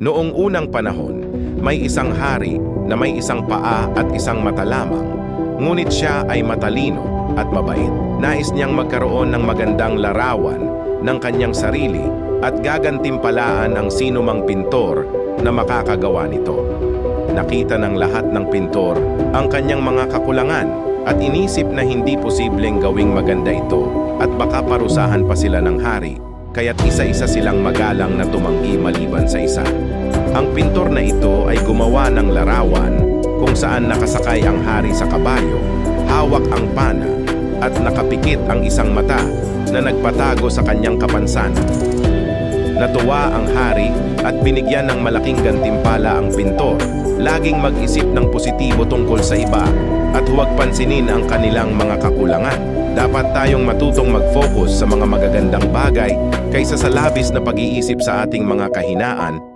Noong unang panahon, may isang hari na may isang paa at isang mata lamang. Ngunit siya ay matalino at mabait. Nais niyang magkaroon ng magandang larawan ng kanyang sarili at gagantimpalaan ang sinumang pintor na makakagawa nito. Nakita ng lahat ng pintor ang kanyang mga kakulangan at inisip na hindi posibleng gawing maganda ito at baka parusahan pa sila ng hari kaya't isa-isa silang magalang na tumanggi maliban sa isa. Ang pintor na ito ay gumawa ng larawan kung saan nakasakay ang hari sa kabayo, hawak ang pana at nakapikit ang isang mata na nagpatago sa kanyang kapansanan. Natuwa ang hari at binigyan ng malaking gantimpala ang pintor. Laging mag-isip ng positibo tungkol sa iba huwag pansinin ang kanilang mga kakulangan. Dapat tayong matutong mag-focus sa mga magagandang bagay kaysa sa labis na pag-iisip sa ating mga kahinaan